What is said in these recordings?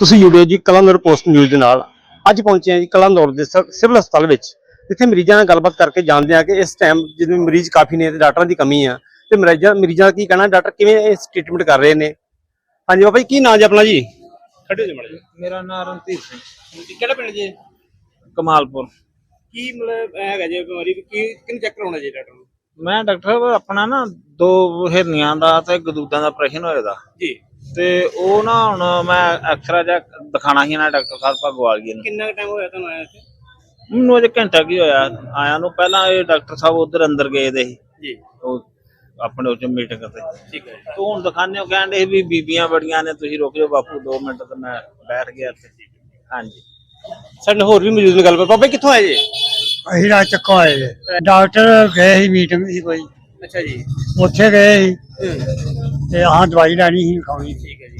ਤੁਸੀਂ ਜੁੜੇ ਹੋ ਜੀ ਕਲੰਦਰ ਪੋਸਟ ਨਿਊਜ਼ ਦੇ ਨਾਲ। ਅੱਜ ਪਹੁੰਚੇ ਹਾਂ ਜੀ ਕਲੰਦਰ ਦੇ ਸਿਵਲ ਹਸਪਤਾਲ ਵਿੱਚ। ਜਿੱਥੇ ਮਰੀਜ਼ਾਂ ਨਾਲ ਗੱਲਬਾਤ ਕਰਕੇ ਜਾਣਦੇ ਹਾਂ ਕਿ ਇਸ ਟਾਈਮ ਜਿਵੇਂ ਮਰੀਜ਼ ਕਾਫੀ ਨੇ ਤੇ ਡਾਕਟਰਾਂ ਦੀ ਕਮੀ ਆ ਤੇ ਮਰੀਜ਼ਾਂ ਮਰੀਜ਼ਾਂ ਦਾ ਕੀ ਕਹਿਣਾ ਡਾਕਟਰ ਕਿਵੇਂ ਇਸ ਟ੍ਰੀਟਮੈਂਟ ਕਰ ਰਹੇ ਨੇ? ਹਾਂਜੀ ਬਾਬਾ ਜੀ ਕੀ ਨਾਂ ਜੀ ਆਪਣਾ ਜੀ? ਖੜੇ ਜੀ ਮੜਾ ਮੇਰਾ ਨਾਮ ਰਣਧੀਰ ਸਿੰਘ। ਜੀ ਕਿਹੜਾ ਪਿੰਡ ਜੀ ਕਮਾਲਪੁਰ। ਕੀ ਮਤਲਬ ਹੈਗਾ ਜੀ ਬਿਮਾਰੀ? ਕੀ ਕਿੰਨ ਚੈੱਕ ਕਰਾਉਣਾ ਜੀ ਡਾਕਟਰ ਨੂੰ? ਮੈਂ ਡਾਕਟਰ ਸਾਹਿਬ ਆਪਣਾ ਨਾ ਦੋ ਹਿਰਨੀਆਂ ਦਾ ਤੇ ਗਦੂਦਾਂ ਦਾ ਆਪਰੇਸ਼ਨ ਹੋਇਆ ਦਾ। ਜੀ। ਤੇ ਉਹ ਨਾ ਹੁਣ ਮੈਂ ਐਕਸਰਾ ਜਾ ਦਿਖਾਣਾ ਸੀ ਨਾ ਡਾਕਟਰ ਸਾਹਿਬ ਭਗਵਾਲਜੀ ਨੂੰ। ਕਿੰਨਾ ਟਾਈਮ ਹੋਇਆ ਤੁਹਾਨੂੰ ਆਇਆ ਇੱਥੇ? ਮੈਨੂੰ ਅਜੇ ਘੰਟਾ ਕੀ ਹੋਇਆ। ਆਇਆ ਨੂੰ ਪਹਿਲਾਂ ਇਹ ਡਾਕਟਰ ਸਾਹਿਬ ਉਧਰ ਅੰਦਰ ਗਏ ਦੇ ਸੀ। ਜੀ। ਉਹ ਆਪਣੇ ਉੱਚ ਮੀਟਿੰਗ ਤੇ। ਠੀਕ ਹੈ ਤੂੰ ਹੁਣ ਦਿਖਾਣੇ ਉਹ ਕਹਿੰਦੇ ਵੀ ਬੀਬੀਆਂ ਬੜੀਆਂ ਨੇ ਤੁਸੀਂ ਰੁਕ ਜਾਓ ਬਾਪੂ 2 ਮਿੰਟ ਤੇ ਮੈਂ ਬੈਠ ਗਿਆ ਇੱਥੇ। ਹਾਂਜੀ। ਸਾਡੇ ਨਾਲ ਹੋਰ ਵੀ ਮੌਜੂਦ ਨੇ ਗੱਲਬਾਤ। ਬਾਬਾ ਕਿੱਥੋਂ ਆਏ ਜੀ? ਅਸੀਂ ਰਾਤ ਚੱਕੋਂ ਆਏ ਜੇ। ਡਾਕਟਰ ਗਏ ਸੀ ਮੀਟਿੰਗ ਸੀ ਕੋਈ। ਅੱਛਾ ਜੀ। ਉੱਥੇ ਗਏ ਸੀ। ਤੇ ਆਹ ਦਵਾਈ ਲੈਣੀ ਸੀ ਖਾਣੀ ਸੀ ਠੀਕ ਹੈ ਜੀ।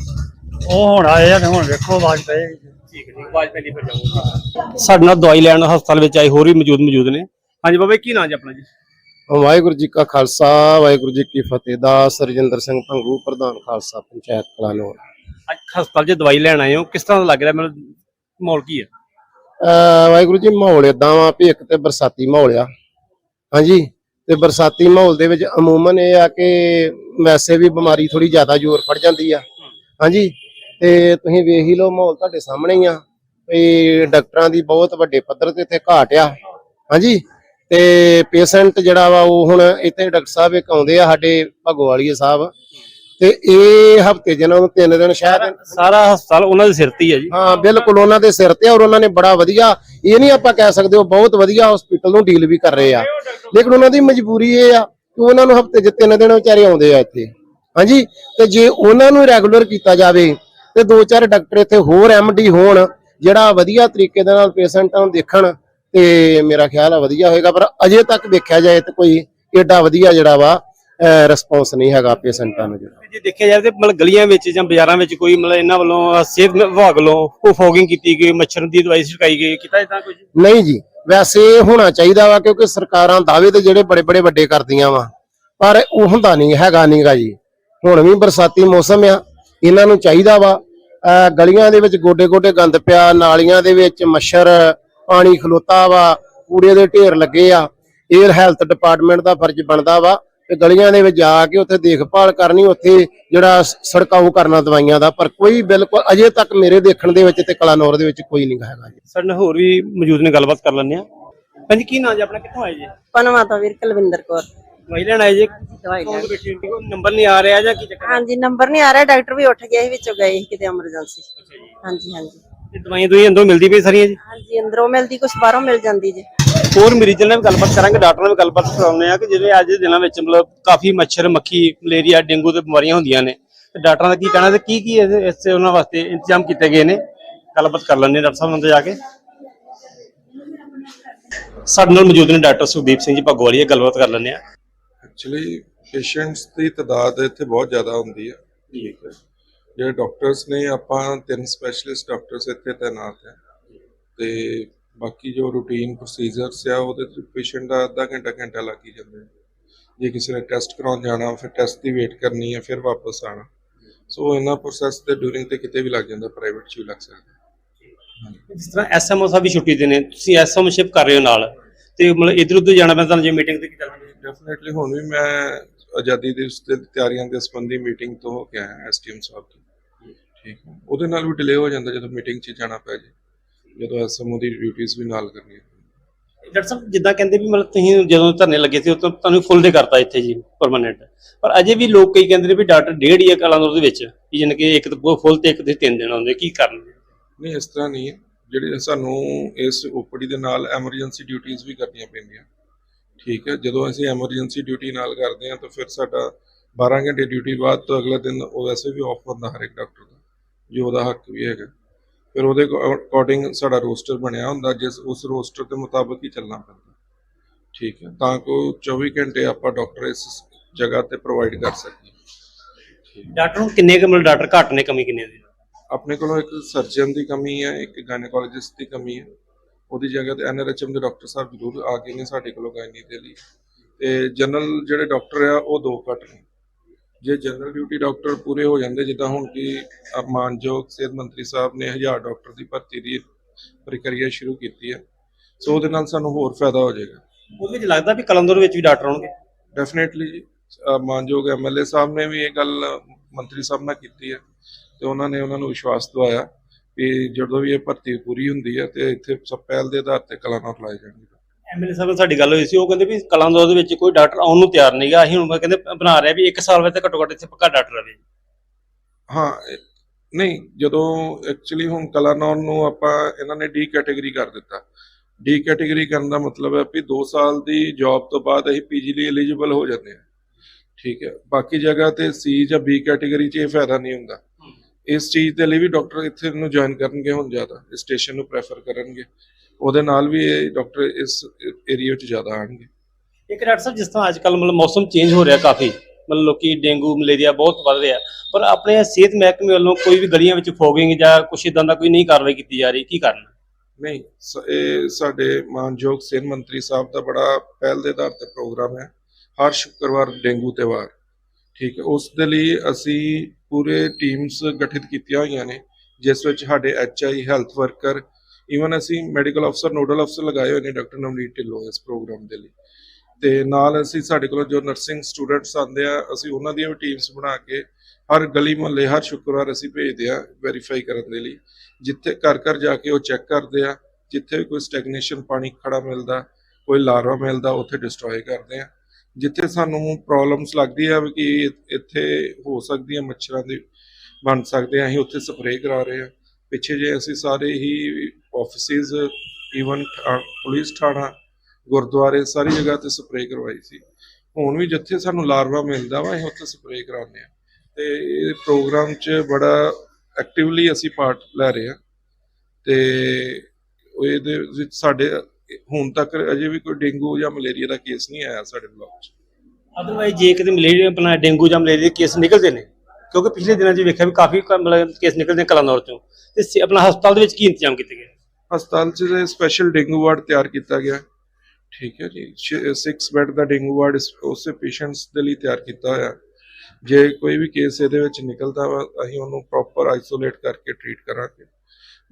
ਉਹ ਹੁਣ ਆਏ ਆ ਤੇ ਹੁਣ ਵੇਖੋ ਆਵਾਜ਼ ਪਏ ਠੀਕ ਹੈ ਜੀ ਆਵਾਜ਼ ਪੈਂਦੀ ਫਿਰ ਜਾਊਗਾ। ਸਾਡੇ ਨਾਲ ਦਵਾਈ ਲੈਣ ਹਸਪਤਾਲ ਵਿੱਚ ਆਏ ਹੋਰ ਵੀ ਮੌਜੂਦ ਮੌਜੂਦ ਨੇ। ਹਾਂਜੀ ਬਾਬਾ ਕੀ ਨਾਂ ਜੀ ਆਪਣਾ ਜੀ? ਵਾਹਿਗੁਰੂ ਜੀ ਕਾ ਖਾਲਸਾ ਵਾਹਿਗੁਰੂ ਜੀ ਕੀ ਫਤਿਹ। ਦਾ ਸਰਜਿੰਦਰ ਸਿੰਘ ਭੰਗੂ ਪ੍ਰਧਾਨ ਖਾਲਸਾ ਪੰਚਾਇਤ ਕਲਾਨੌਰ। ਅੱਜ ਹਸਪਤਾਲ 'ਚ ਦਵਾਈ ਲੈਣ ਆਏ ਹੋ ਕਿਸ ਤਰ੍ਹਾਂ ਦਾ ਲੱਗ ਰਿਹਾ? ਮੈਨੂੰ ਮਾਹੌਲ ਕੀ ਹੈ? ਵਾਹਿਗੁਰੂ ਜੀ ਮਾਹੌਲ ਏਦਾਂ ਵਾ ਵੀ ਇੱਕ ਤੇ ਬਰਸਾਤੀ ਮਾਹੌਲ ਆ। ਹਾਂਜੀ ਤੇ ਬਰਸਾਤੀ ਮਾਹੌਲ ਦੇ ਵਿੱਚ ਅਮੂਮਨ ਇਹ ਆ ਕਿ ਵੈਸੇ ਵੀ ਬਿਮਾਰੀ ਥੋੜੀ ਜ਼ਿਆਦਾ ਜ਼ੋਰ ਫੜ ਜਾਂਦੀ ਆ। ਹਾਂਜੀ ਤੇ ਤੁਸੀਂ ਵੇਖ ਹੀ ਲਓ ਮਾਹੌਲ ਤੁਹਾਡੇ ਸਾਹਮਣੇ ਹੀ ਆ। ਵੀ ਡਾਕਟਰਾਂ ਦੀ ਬਹੁਤ ਵੱਡੇ ਪੱਧਰ ਤੇ ਇੱਥੇ ਘਾਟ ਆ। ਹਾਂਜੀ ਤੇ ਪੇਸ਼ੈਂਟ ਜਿਹੜਾ ਵਾ ਉਹ ਹੁਣ ਇੱਥੇ ਡਾਕਟਰ ਸਾਹਿਬ ਇੱਕ ਆਉਂਦੇ ਆ ਸਾਡੇ ਭਗਵਾਲੀਏ ਸਾਹਿਬ। ਤੇ ਇਹ ਹਫ਼ਤੇ ਜਿਹਨਾਂ ਨੂੰ ਤਿੰਨ ਦਿਨ ਸ਼ਾਇਦ ਸਾਰਾ ਹਸਪਤਾਲ ਉਹਨਾਂ ਦੇ ਸਿਰ ਤੇ ਹੀ ਹੈ ਜੀ। ਹਾਂ ਬਿਲਕੁਲ ਉਹਨਾਂ ਦੇ ਸਿਰ ਤੇ ਔਰ ਉਹਨਾਂ ਨੇ ਬੜਾ ਵਧੀਆ ਇਹ ਨਹੀਂ ਆਪਾਂ ਕਹਿ ਸਕਦੇ ਉਹ ਬਹੁਤ ਵਧੀਆ ਹਸਪੀਟਲ ਨੂੰ ਡੀਲ ਵੀ ਕਰ ਰਹੇ ਆ। ਲੇਕਿਨ ਉਹਨਾਂ ਦੀ ਮਜਬੂਰੀ ਇਹ ਆ ਕਿ ਉਹਨਾਂ ਨੂੰ ਹਫ਼ਤੇ 'ਚ ਤਿੰਨ ਦਿਨ ਵਿਚਾਰੇ ਆਉਂਦੇ ਆ ਇੱਥੇ। ਹਾਂਜੀ? ਤੇ ਜੇ ਉਹਨਾਂ ਨੂੰ ਰੈਗੂਲਰ ਕੀਤਾ ਜਾਵੇ, ਤੇ ਦੋ ਚਾਰ ਡਾਕਟਰ ਇੱਥੇ ਹੋਰ ਐਮਡੀ ਹੋਣ, ਜਿਹੜਾ ਵਧੀਆ ਤਰੀਕੇ ਦੇ ਨਾਲ ਪੇਸ਼ੈਂਟਾਂ ਨੂੰ ਦੇਖਣ, ਤੇ ਮੇਰਾ ਖਿਆਲ ਆ ਵਧੀਆ ਹੋਏਗਾ, ਪਰ ਅਜੇ ਤੱਕ ਦੇਖਿਆ ਜਾਏ ਤੇ ਕੋਈ ਏਡਾ ਵਧੀਆ ਜਿਹੜਾ ਵਾ ਰਿਸਪੌਂਸ ਨਹੀਂ ਹੈਗਾ ਪੇਸ਼ੈਂਟਾਂ ਨੂੰ ਜਿਹੜਾ। ਜੇ ਦੇਖਿਆ ਜਾਵੇ ਤੇ ਮਤਲਬ ਗਲੀਆਂ ਵਿੱਚ ਜਾਂ ਬਾਜ਼ਾਰਾਂ ਵਿੱਚ ਕੋਈ ਮਤਲਬ ਇਹਨਾਂ ਵੱਲੋਂ ਅਹ, ਸਿਹਤ ਵਿਭਾਗ ਵੱਲੋਂ ਕੋਈ ਫੋਗਿੰਗ ਕੀਤੀ ਗਈ ਮੱਛਰ ਦੀ ਦਵਾਈ ਛਿੜਕਾਈ ਗਈ ਕੀਤਾ ਇਦਾਂ ਕੁਝ ਨਹੀਂ ਜੀ ਵੈਸੇ ਹੋਣਾ ਚਾਹੀਦਾ ਵਾ ਕਿਉਂਕਿ ਸਰਕਾਰਾਂ ਦਾਅਵੇ ਤੇ ਜਿਹੜੇ ਬੜੇ ਬੜੇ ਵੱਡੇ ਕਰਦੀਆਂ ਵਾ ਪਰ ਉਹ ਹੁੰਦਾ ਨਹੀਂ ਹੈਗਾ ਨਹੀਂਗਾ ਜੀ। ਹੁਣ ਵੀ ਬਰਸਾਤੀ ਮੌਸਮ ਆ ਇਹਨਾਂ ਨੂੰ ਚਾਹੀਦਾ ਵਾ ਅਹ ਗਲੀਆਂ ਦੇ ਵਿੱਚ ਗੋਡੇ ਗੋਡੇ ਗੰਦ ਪਿਆ ਨਾਲੀਆਂ ਦੇ ਵਿੱਚ ਮੱਛਰ ਪਾਣੀ ਖਲੋਤਾ ਵਾ ਕੂੜੇ ਦੇ ਢੇਰ ਲੱਗੇ ਆ ਏਅਰ ਹੈਲਥ ਡਿਪਾਰਟਮੈਂਟ ਦਾ ਫਰਜ਼ ਬਣਦਾ ਵਾ ਤੇ ਗਲੀਆਂ ਦੇ ਵਿੱਚ ਜਾ ਕੇ ਉੱਥੇ ਦੇਖਭਾਲ ਕਰਨੀ ਉੱਥੇ ਜਿਹੜਾ ਸ- ਛਿੜਕਾਓ ਕਰਨਾ ਦਵਾਈਆਂ ਦਾ ਪਰ ਕੋਈ ਬਿਲਕੁਲ ਅਜੇ ਤੱਕ ਮੇਰੇ ਦੇਖਣ ਦੇ ਵਿੱਚ ਤੇ ਕਲਾਨੌਰ ਦੇ ਵਿੱਚ ਕੋਈ ਨਹੀਂ ਹੈਗਾ ਜੀ। ਸਾਡੇ ਨਾਲ ਹੋਰ ਵੀ ਮੌਜੂਦ ਨੇ ਗੱਲਬਾਤ ਕਰ ਲੈਂਦੇ ਆ ਹਾਂਜੀ ਕੀ ਨਾਂ ਜੀ ਆਪਣਾ? ਕਿੱਥੋਂ ਆਏ ਜੀ? ਪਨਵਾ ਤੋਂ ਵੀਰ ਕੁਲਵਿੰਦਰ ਕੌਰ। ਦਵਾਈ ਲੈਣ ਆਏ ਜੀ? ਦਵਾਈ ਲੈਣ। ਨੰਬਰ ਨਹੀਂ ਆ ਰਿਹਾ ਜਾਂ ਕੀ ਚੱਕਰ? ਹੈ? ਹਾਂਜੀ ਨੰਬਰ ਨਹੀਂ ਆ ਰਿਹਾ ਡਾਕਟਰ ਵੀ ਉੱਠ ਗਿਆ ਸੀ ਵਿੱਚੋਂ ਗਏ ਸੀ ਕਿਤੇ ਐਮਰਜੈਂਸੀ। ਹਾਂਜੀ ਹਾਂਜੀ। ਇਹ ਦਵਾਈਆਂ ਦੋਈ ਅੰਦਰੋਂ ਮਿਲਦੀ ਪਈ ਸਾਰੀਆਂ ਜੀ? ਹਾਂਜੀ ਅੰਦਰੋਂ ਮਿਲਦੀ ਕੁਛ ਬਾਹਰੋਂ ਮਿਲ ਜਾਂਦੀ ਜੀ। ਹੋਰ ਮਰੀਜ਼ਾਂ ਨਾਲ ਵੀ ਗੱਲਬਾਤ ਕਰਾਂਗੇ ਡਾਕਟਰ ਨਾਲ ਵੀ ਗੱਲਬਾਤ ਕਰਾਉਂਦੇ ਆ ਕਿ ਜਿਵੇਂ ਅੱਜ ਦੇ ਦਿਨਾਂ ਵਿੱਚ ਮਤਲਬ ਕਾਫੀ ਮੱਛਰ ਮੱਖੀ ਮਲੇਰੀਆ ਡੇਂਗੂ ਤੇ ਬਿਮਾਰੀਆਂ ਹੁੰਦੀਆਂ ਨੇ। ਤੇ ਡਾਕਟਰਾਂ ਦਾ ਕੀ ਕਹਿਣਾ ਤੇ ਕੀ ਕੀ ਇਸ ਉਹਨਾਂ ਵਾਸਤੇ ਇੰਤਜ਼ਾਮ ਕੀਤੇ ਗਏ ਨੇ? ਗੱਲਬਾਤ ਕਰ ਹਾਂ ਡਾਕਟਰ ਸਾਹਿਬ ਨਾਲ ਜਾ ਕੇ। ਸਾਡੇ ਨਾਲ ਮੌਜੂਦ ਨੇ ਡਾਕਟਰ ਸੁਖਦੀਪ ਸਿੰਘ ਜੀ ਭਗਵਾਲੀਆ ਗੱਲਬਾਤ ਕਰ ਲੈਂਦੇ ਆ ਐਕਚੁਅਲੀ ਪੇਸ਼ੈਂਟਸ ਦੀ ਤਦਾਦ ਇੱਥੇ ਬਹੁਤ ਜ਼ਿਆਦਾ ਹੁੰਦੀ ਹੈ ਠੀਕ ਹੈ ਜਿਹੜੇ ਡਾਕਟਰਸ ਨੇ ਆਪਾਂ ਤਿੰਨ ਸਪੈਸ਼ਲਿਸਟ ਡਾਕਟਰਸ ਇੱਥੇ ਤਾਇਨਾਤ ਹੈ ਤੇ ਬਾਕੀ ਜੋ ਰੂਟੀਨ ਪ੍ਰੋਸੀਜਰਸ ਆ ਉਹਦੇ ਤੇ ਪੇਸ਼ੈਂਟ ਦਾ ਅੱਧਾ ਘੰਟਾ ਘੰਟਾ ਲੱਗ ਹੀ ਜਾਂਦਾ ਜੇ ਕਿਸੇ ਨੇ ਟੈਸਟ ਕਰਾਉਣ ਜਾਣਾ ਫਿਰ ਟੈਸਟ ਦੀ ਵੇਟ ਕਰਨੀ ਹੈ ਫਿਰ ਵਾਪਸ ਆਣਾ। ਸੋ ਇਹਨਾਂ ਪ੍ਰੋਸੈਸ ਤੇ ਡਿਊਰਿੰਗ ਤੇ ਕਿਤੇ ਵੀ ਲੱਗ ਜਾਂਦਾ ਪ੍ਰਾਈਵੇਟ ਚ ਵੀ ਲੱਗ ਸਕਦਾ। ਜਿਸ ਤਰ੍ਹਾਂ ਐਸਐਮਓ ਸਾਹਿਬ ਵੀ ਛੁੱਟੀ ਦੇ ਨੇ ਤੁਸੀਂ ਐਸਐਮਓ ਸ਼ਿਪ ਕਰ ਰਹੇ ਹੋ ਨਾਲ ਤੇ ਮਤਲਬ ਇਧਰ ਉਧਰ ਜਾਣਾ ਪੈਂਦਾ ਤੁਹਾਨੂੰ ਜੇ ਮੀਟਿੰਗ ਤੇ ਚੱਲਣਾ ਡੈਫੀਨਿਟਲੀ ਹੁਣ ਵੀ ਮੈਂ ਆਜ਼ਾਦੀ ਦਿਵਸ ਦੇ ਤਿਆਰੀਆਂ ਦੇ ਸੰਬੰਧੀ ਮੀਟਿੰਗ ਤੋਂ ਹੋ ਕੇ ਆਇਆ ਐਸਟੀਐਮ ਸਾਹਿਬ ਤੋਂ। ਠੀਕ ਉਹਦੇ ਨਾਲ ਵੀ ਡਿਲੇ ਹੋ ਜਾਂਦਾ ਜਦੋਂ ਮੀਟਿੰਗ 'ਚ ਜਾਣਾ ਪੈ ਜੇ। ਜਦੋਂ ਐਸਐਮਓ ਦੀ ਡਿਊਟੀਆਂ ਵੀ ਨਾਲ ਕਰਨੀਆਂ ਡਾਕਟਰ ਸਾਹਿਬ ਜਿੱਦਾਂ ਕਹਿੰਦੇ ਵੀ ਮਤਲਬ ਤੁਸੀਂ ਜਦੋਂ ਧਰਨੇ ਲੱਗੇ ਸੀ ਉਦੋਂ ਤੁਹਾਨੂੰ ਫੁੱਲ ਦੇ ਕਰਤਾ ਇੱਥੇ ਜੀ ਪਰਮਾਨੈਂਟ ਪਰ ਅਜੇ ਵੀ ਲੋਕ ਕਈ ਕਹਿੰਦੇ ਨੇ ਵੀ ਡਾਕਟਰ ਡੇਢ ਹੀ ਕਲਾਨੌਰ ਦੇ ਵਿੱਚ ਜਾਣੀ ਕਿ ਇੱਕ ਤਾਂ ਫੁੱਲ ਤੇ ਇੱਕ ਤੇ ਤਿੰਨ ਦਿਨ ਆਉਂਦੇ ਕੀ ਕਰਨ? ਨਹੀਂ ਇਸ ਤਰ੍ਹਾਂ ਨਹੀਂ ਹੈ। ਜਿਹੜੇ ਸਾਨੂੰ ਇਸ ਓਪੀਡੀ ਦੇ ਨਾਲ ਐਮਰਜੈਂਸੀ ਡਿਊਟੀਆਂ ਵੀ ਕਰਨੀਆਂ ਪੈਂਦੀਆਂ। ਠੀਕ ਹੈ ਜਦੋਂ ਅਸੀਂ ਐਮਰਜੈਂਸੀ ਡਿਊਟੀ ਨਾਲ ਕਰਦੇ ਹਾਂ ਤਾਂ ਫਿਰ ਸਾਡਾ 12 ਘੰਟੇ ਡਿਊਟੀ ਬਾਅਦ ਤੋਂ ਅਗਲੇ ਦਿਨ ਉਹ ਵੈਸੇ ਵੀ ਆਫ ਹੁੰਦਾ ਹਰ ਇੱਕ ਡਾਕਟਰ ਦਾ ਜੋ ਉਹਦਾ ਹੱਕ ਵੀ ਹੈਗਾ। ਫਿਰ ਉਹਦੇ ਅਕੋਰਡਿੰਗ ਸਾਡਾ ਰੋਸਟਰ ਬਣਿਆ ਹੁੰਦਾ ਜਿਸ ਉਸ ਰੋਸਟਰ ਦੇ ਮੁਤਾਬਕ ਹੀ ਚੱਲਣਾ ਪੈਂਦਾ। ਠੀਕ ਹੈ। ਤਾਂ ਕਿ 24 ਘੰਟੇ ਆਪਾਂ ਡਾਕਟਰ ਇਸ ਜਗ੍ਹਾ ਤੇ ਪ੍ਰੋਵਾਈਡ ਕਰ ਸਕੀਏ। ਡਾਕਟਰ ਨੂੰ ਕਿੰਨੇ ਕੁ ਮਤਲਬ ਡਾਕਟਰ ਘੱਟ ਨੇ ਕਮੀ ਕਿੰਨੇ ਦੀ? ਆਪਣੇ ਕੋਲੋਂ ਇੱਕ ਸਰਜਨ ਦੀ ਕਮੀ ਹੈ ਇੱਕ ਗਾਇਨੋਕੋਲੋਜਿਸਟ ਦੀ ਕਮੀ ਹੈ। ਉਹਦੀ ਜਗ੍ਹਾ ਤੇ ਐਨਆਰਐਚਐਮ ਦੇ ਡਾਕਟਰ ਸਾਹਿਬ ਜ਼ਰੂਰ ਆ ਗਏ ਨੇ ਸਾਡੇ ਕੋਲੋਂ ਗਾਇਨੀ ਦੇ ਲਈ। ਤੇ ਜਨਰਲ ਜਿਹੜੇ ਡਾਕਟਰ ਆ ਉਹ ਦੋ ਘੱਟ ਨੇ। ਜੇ ਜਨਰਲ ਡਿਊਟੀ ਡਾਕਟਰ ਪੂਰੇ ਹੋ ਜਾਂਦੇ ਜਿੱਦਾਂ ਹੁਣ ਕਿ ਮਾਨਯੋਗ ਸਿਹਤ ਮੰਤਰੀ ਸਾਹਿਬ ਨੇ 1000 ਡਾਕਟਰ ਦੀ ਭਰਤੀ ਦੀ ਪ੍ਰਕਿਰਿਆ ਸ਼ੁਰੂ ਕੀਤੀ ਹੈ ਸੋ ਉਹਦੇ ਨਾਲ ਸਾਨੂੰ ਹੋਰ ਫਾਇਦਾ ਹੋ ਜਾਏਗਾ। ਉਹਦੇ ਵਿੱਚ ਲੱਗਦਾ ਵੀ ਕਲੰਦਰ ਵਿੱਚ ਵੀ ਡਾਕਟਰ ਆਉਣਗੇ ਡੈਫੀਨੇਟਲੀ ਜੀ। ਮਾਨਯੋਗ ਐਮਐਲਏ ਸਾਹਿਬ ਨੇ ਵੀ ਇਹ ਗੱਲ ਮੰਤਰੀ ਸਾਹਿਬ ਨਾਲ ਕੀਤੀ ਹੈ ਤੇ ਉਹਨਾਂ ਨੇ ਉਹਨਾਂ ਨੂੰ ਵਿਸ਼ਵਾਸ ਦਿਵਾਇਆ ਕਿ ਜਦੋਂ ਵੀ ਇਹ ਭਰਤੀ ਪੂਰੀ ਹੁੰਦੀ ਹੈ ਤੇ ਇੱਥੇ ਸਭ ਪਹਿਲ ਦੇ ਆਧਾਰ ਤੇ ਕਲਾਨਾਂ ਲਾਏ ਜਾਣਗੇ। ਐਮਐਲਏ ਸਾਹਿਬ ਨਾਲ ਸਾਡੀ ਗੱਲ ਹੋਈ ਸੀ ਉਹ ਕਹਿੰਦੇ ਵੀ ਕਲੰਦਰ ਦੇ ਵਿੱਚ ਕੋਈ ਡਾਕਟਰ ਆਉਣ ਨੂੰ ਤਿਆਰ ਨਹੀਂਗਾ ਅਸੀਂ ਹੁਣ ਕਹਿੰਦੇ ਬਣਾ ਰਿਹਾ ਵੀ 1 ਸਾਲ ਵਿੱਚ ਘੱਟੋ ਘੱਟ ਇੱਥੇ ਪੱਕਾ ਡਾਕਟਰ ਰਵੇ ਹਾਂ ਨਹੀਂ ਜਦੋਂ ਐਕਚੁਅਲੀ ਹੁਣ ਕਲਾਨੌਰ ਨੂੰ ਆਪਾਂ ਇਹਨਾਂ ਨੇ ਡੀ ਕੈਟਾਗਰੀ ਕਰ ਦਿੱਤਾ। ਡੀ ਕੈਟਾਗਰੀ ਕਰਨ ਦਾ ਮਤਲਬ ਹੈ ਵੀ 2 ਸਾਲ ਦੀ ਜੌਬ ਤੋਂ ਬਾਅਦ ਅਸੀਂ ਪੀਜੀ ਲਈ ਐਲੀਜੀਬਲ ਹੋ ਜਾਂਦੇ ਹਾਂ। ਠੀਕ ਹੈ ਬਾਕੀ ਜਗ੍ਹਾ ਤੇ ਸੀ ਜਾਂ ਬੀ ਕੈਟਾਗਰੀ 'ਚ ਇਹ ਫਾਇਦਾ ਨਹੀਂ ਹੁੰਦਾ। ਇਸ ਚੀਜ਼ ਦੇ ਲਈ ਵੀ ਡਾਕਟਰ ਇੱਥੇ ਨੂੰ ਜੁਆਇਨ ਕਰਨਗੇ ਹੁਣ ਜ਼ਿਆਦਾ ਸਟੇਸ਼ਨ ਨੂੰ ਪ੍ਰੈਫਰ ਕਰਨਗੇ। ਉਹਦੇ ਨਾਲ ਵੀ ਇਹ ਡਾਕਟਰ ਇਸ ਏਰੀਆ 'ਚ ਜ਼ਿਆਦਾ ਆਣਗੇ ਇੱਕ ਡਾਕਟਰ ਸਾਹਿਬ ਜਿਸ ਤਰ੍ਹਾਂ ਅੱਜ ਕੱਲ੍ਹ ਮਤਲਬ ਮੌਸਮ ਚੇਂਜ ਹੋ ਰਿਹਾ ਕਾਫੀ ਮਤਲਬ ਲੋਕੀ ਡੇਂਗੂ ਮਲੇਰੀਆ ਬਹੁਤ ਵੱਧ ਰਿਹਾ ਪਰ ਆਪਣੇ ਸਿਹਤ ਮਹਿਕਮੇ ਵੱਲੋਂ ਕੋਈ ਵੀ ਗਲੀਆਂ ਵਿੱਚ ਫੋਗਿੰਗ ਜਾਂ ਕੁਛ ਇਦਾਂ ਦਾ ਕੋਈ ਨਹੀਂ ਕਾਰਵਾਈ ਕੀਤੀ ਜਾ ਰਹੀ ਕੀ ਕਾਰਨ? ਨਹੀਂ ਇਹ ਸਾਡੇ ਮਾਨਯੋਗ ਸਿਹਤ ਮੰਤਰੀ ਸਾਹਿਬ ਦਾ ਬੜਾ ਪਹਿਲ ਦੇ ਆਧਾਰ ਤੇ ਪ੍ਰੋਗਰਾਮ ਹੈ ਹਰ ਸ਼ੁੱਕਰਵਾਰ ਡੇਂਗੂ ਤੇ ਵਾਰ। ਠੀਕ ਹੈ ਉਸ ਦੇ ਲਈ ਅਸੀਂ ਪੂਰੇ ਟੀਮਸ ਗਠਿਤ ਕੀਤੀਆਂ ਹੋਈਆਂ ਨੇ ਜਿਸ ਵਿੱਚ ਸਾਡੇ ਐਚਆਈ ਹੈਲਥ ਵਰਕਰ ਈਵਨ ਅਸੀਂ ਮੈਡੀਕਲ ਅਫਸਰ ਨੋਡਲ ਅਫਸਰ ਲਗਾਏ ਹੋਏ ਨੇ ਡਾਕਟਰ ਨਵਨੀਤ ਢਿੱਲੋਂ ਇਸ ਪ੍ਰੋਗਰਾਮ ਦੇ ਲਈ। ਤੇ ਨਾਲ ਅਸੀਂ ਸਾਡੇ ਕੋਲ ਜੋ ਨਰਸਿੰਗ ਸਟੂਡੈਂਟਸ ਆਉਂਦੇ ਆ, ਅਸੀਂ ਉਹਨਾਂ ਦੀਆਂ ਵੀ ਟੀਮਸ ਬਣਾ ਕੇ ਹਰ ਗਲੀ ਮੁਹੱਲੇ, ਹਰ ਸ਼ੁੱਕਰਵਾਰ ਅਸੀਂ ਭੇਜਦੇ ਆ ਵੈਰੀਫਾਈ ਕਰਨ ਦੇ ਲਈ। ਜਿੱਥੇ ਘਰ ਘਰ ਜਾ ਕੇ ਉਹ ਚੈੱਕ ਕਰਦੇ ਆ, ਜਿੱਥੇ ਵੀ ਕੋਈ ਸਟੈਗਨੇਸ਼ਨ ਪਾਣੀ ਖੜਾ ਮਿਲਦਾ, ਕੋਈ ਲਾਰਵਾ ਮਿਲਦਾ, ਉੱਥੇ ਡਿਸਟਰੋਏ ਕਰਦੇ ਆ। ਜਿੱਥੇ ਸਾਨੂੰ ਪ੍ਰੋਬਲਮਸ ਲੱਗਦੀ ਆ ਵੀ ਕਿ ਇੱਥੇ ਹੋ ਸਕਦੀਆਂ ਮੱਛਰਾਂ ਦੀ, ਬਣ ਸਕਦੇ ਆ, ਅਸੀਂ ਉੱਥੇ ਸਪਰੇਅ ਕਰਾ ਰਹੇ ਆ। ਪਿੱਛੇ ਜੇ ਅਸੀਂ ਸਾਰੇ ਹੀ ਆਫਿਸਿਸ ਈਵਨ ਪੁਲਿਸ ਥਾਣਾ, ਗੁਰਦੁਆਰੇ ਸਾਰੀ ਜਗ੍ਹਾ ਤੇ ਸਪਰੇਅ ਕਰਵਾਈ ਸੀ। ਹੁਣ ਵੀ ਜਿੱਥੇ ਸਾਨੂੰ ਲਾਰਵਾ ਮਿਲਦਾ ਵਾ, ਅਸੀਂ ਉੱਥੇ ਸਪਰੇਅ ਕਰਾਉਂਦੇ ਆ ਤੇ ਇਹ ਪ੍ਰੋਗਰਾਮ 'ਚ ਬੜਾ ਐਕਟਿਵਲੀ ਅਸੀਂ ਪਾਰਟ ਲੈ ਰਹੇ ਆ ਤੇ ਇਹਦੇ ਵਿੱਚ ਸਾਡੇ, ਹੁਣ ਤੱਕ ਅਜੇ ਵੀ ਕੋਈ ਡੇਂਗੂ ਜਾਂ ਮਲੇਰੀਆ ਦਾ ਕੇਸ ਨਹੀਂ ਆਇਆ ਸਾਡੇ ਬਲਾਕ 'ਚ। ਅਦਰਵਾਈਜ਼ ਜੇ ਕਿਤੇ ਮਲੇਰੀਆ, ਆਪਣਾ ਡੇਂਗੂ ਜਾਂ ਮਲੇਰੀਆ ਦੇ ਕੇਸ ਨਿਕਲਦੇ ਨੇ ਕਿਉਂਕਿ ਪਿਛਲੇ ਦਿਨਾਂ 'ਚ ਵੇਖਿਆ ਵੀ ਕਾਫੀ ਕ- ਮਤਲਬ ਕੇਸ ਨਿਕਲਦੇ ਨੇ ਕਲੰਦੌਰ ਤੇ ਸ- ਆਪਣਾ ਹਸਪਤਾਲ ਦੇ ਵਿੱਚ ਕੀ ਇੰਤਜ਼ਾਮ ਕੀਤੇ ਗਏ? ਹਸਪਤਾਲ 'ਚ ਸਪੈਸ਼ਲ ਡੇਂਗੂ ਵਾਰਡ ਤਿਆਰ ਕੀਤਾ ਗਿਆ। ਠੀਕ ਹੈ ਜੀ। 6 ਬੈੱਡ ਦਾ ਡੇਂਗੂ ਵਾਰਡ ਇਸ- ਉਸੇ ਪੇਸ਼ੈਂਟਸ ਦੇ ਲਈ ਤਿਆਰ ਕੀਤਾ ਹੋਇਆ। ਜੇ ਕੋਈ ਵੀ ਕੇਸ ਇਹਦੇ ਵਿੱਚ ਨਿਕਲਦਾ ਵਾ, ਅਸੀਂ ਉਹਨੂੰ ਪ੍ਰੋਪਰ ਆਈਸੋਲੇਟ ਕਰਕੇ ਟ੍ਰੀਟ ਕਰਾਂਗੇ।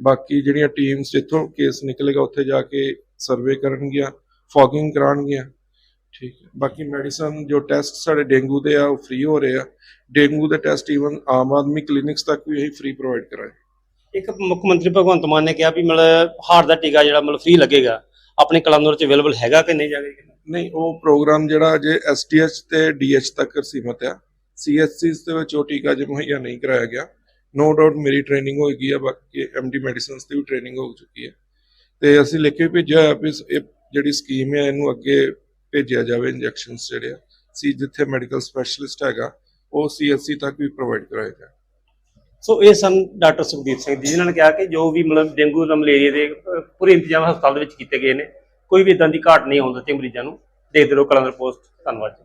ਬਾਕੀ ਜਿਹੜੀਆਂ ਟੀਮਸ ਜਿੱਥੋਂ ਕੇਸ ਨਿਕਲੇਗਾ, ਉੱਥੇ ਜਾ ਕੇ ਸਰਵੇ ਕਰਨਗੀਆਂ ਫੋਗਿੰਗ ਕਰਾਉਣਗੀਆਂ। ਠੀਕ ਹੈ। ਬਾਕੀ ਮੈਡੀਸਨ ਜੋ ਟੈਸਟ ਸਾਡੇ ਡੇਂਗੂ ਦੇ ਆ ਉਹ ਫ੍ਰੀ ਹੋ ਰਹੇ ਆ। ਡੇਂਗੂ ਦੇ test even Aam Aadmi clinics ਤੱਕ ਵੀ ਅਸੀਂ ਫ੍ਰੀ ਪ੍ਰੋਵਾਈਡ ਕਰਾਏ ਇੱਕ ਮੁੱਖ ਮੰਤਰੀ ਭਗਵੰਤ ਮਾਨ ਨੇ ਕਿਹਾ ਵੀ ਮਤਲਬ ਹਾਰਟ ਦਾ ਟੀਕਾ ਜਿਹੜਾ ਮਤਲਬ ਫ੍ਰੀ ਲੱਗੇਗਾ। ਆਪਣੇ ਕਲੰਦੌਰ 'ਚ ਅਵੇਲੇਬਲ ਹੈਗਾ ਕਿ ਨਹੀਂ ਜਾਵੇਗਾ? ਨਹੀਂ ਉਹ ਪ੍ਰੋਗਰਾਮ ਜਿਹੜਾ ਅਜੇ ਐਸਟੀਐਚ ਤੇ ਡੀਐਚ ਤੱਕ ਸੀਮਤ ਆ। ਸੀਐਚਸੀਸ ਦੇ ਵਿੱਚ ਉਹ ਟੀਕਾ ਜੇ ਮੁਹੱਈਆ ਨਹੀਂ ਕਰਾਇਆ ਗਿਆ। ਨੋ ਡਾਊਟ ਮੇਰੀ ਟ੍ਰੇਨਿੰਗ ਹੋਏਗੀ ਆ ਬਾਕੀ ਐਮਡੀ ਮੈਡੀਸਿਨਸ ਦੀ ਵੀ ਟ੍ਰੇਨਿੰਗ ਹੋ ਚੁੱਕੀ ਹੈ ਤੇ ਅਸੀਂ ਲਿਖ ਕੇ ਭੇਜਿਆ ਹੋਇਆ ਵੀ ਇਹ ਜਿਹੜੀ ਸਕੀਮ ਹੈ ਇਹਨੂੰ ਅੱਗੇ ਭੇਜਿਆ ਜਾਵੇ ਇੰਜੈਕਸ਼ਨਸ ਜਿਹੜੇ ਆ, ਸੀ ਜਿੱਥੇ ਮੈਡੀਕਲ ਸਪੈਸ਼ਲਿਸਟ ਹੈਗਾ, ਉਹ ਸੀਐਚਸੀ ਤੱਕ ਵੀ ਪ੍ਰੋਵਾਈਡ ਕਰਾਇਆ ਜਾਏ ਸੋ ਇਹ ਸਨ ਡਾਕਟਰ ਸੁਖਦੀਪ ਸਿੰਘ ਜੀ, ਜਿਨ੍ਹਾਂ ਨੇ ਕਿਹਾ ਕਿ ਜੋ ਵੀ ਮਤਲਬ ਡੇਂਗੂ ਜਾਂ ਮਲੇਰੀਆ ਦੇ ਪੂਰੇ ਇੰਤਜ਼ਾਮ ਹਸਪਤਾਲ ਦੇ ਵਿੱਚ ਕੀਤੇ ਗਏ ਨੇ, ਕੋਈ ਵੀ ਇਦਾਂ ਦੀ ਘਾਟ ਨਹੀਂ ਆਉਣ ਦਿੱਤੀ ਮਰੀਜ਼ਾਂ ਨੂੰ ਦੇਖਦੇ ਰਹੋ ਕਲੰਦਰ ਪੋਸਟ ਧੰਨਵਾਦ ਜੀ।